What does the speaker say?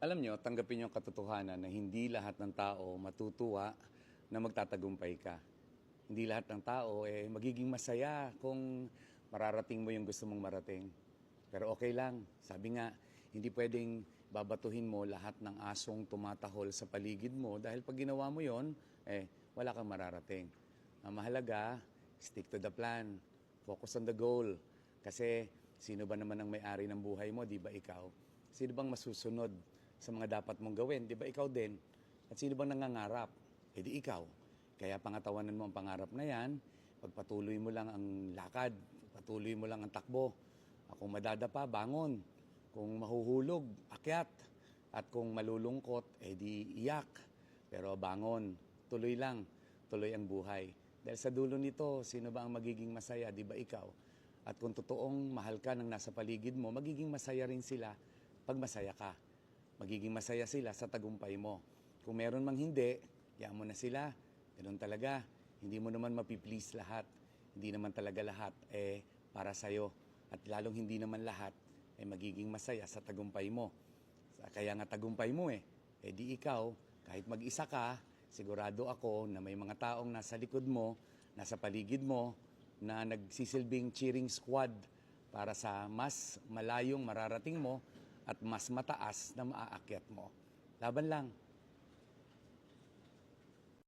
Alam nyo, tanggapin nyo ang katotohanan na hindi lahat ng tao matutuwa na magtatagumpay ka. Hindi lahat ng tao eh, magiging masaya kung mararating mo yung gusto mong marating. Pero okay lang. Sabi nga, hindi pwedeng babatuhin mo lahat ng asong tumatahol sa paligid mo dahil pag ginawa mo yon, eh, wala kang mararating. Ang mahalaga, stick to the plan. Focus on the goal. Kasi sino ba naman ang may-ari ng buhay mo, di ba ikaw? Sino bang masusunod sa mga dapat mong gawin? Di ba ikaw din? At sino bang nangangarap? E di ikaw. Kaya pangatawanan mo ang pangarap na yan, pagpatuloy mo lang ang lakad, patuloy mo lang ang takbo. Kung madadapa, bangon. Kung mahuhulog, akyat. At kung malulungkot, eh di iyak. Pero bangon, tuloy lang, tuloy ang buhay. Dahil sa dulo nito, sino ba ang magiging masaya, di ba ikaw? At kung totoong mahal ka ng nasa paligid mo, magiging masaya rin sila pag masaya ka. Magiging masaya sila sa tagumpay mo. Kung meron mang hindi, kaya mo na sila. Ganun talaga. Hindi mo naman mapiplease lahat. Hindi naman talaga lahat eh para sa'yo. At lalong hindi naman lahat ay magiging masaya sa tagumpay mo. Kaya nga tagumpay mo eh. Eh di ikaw, kahit mag-isa ka, sigurado ako na may mga taong nasa likod mo, nasa paligid mo, na nagsisilbing cheering squad para sa mas malayong mararating mo at mas mataas na maaakyat mo. Laban lang.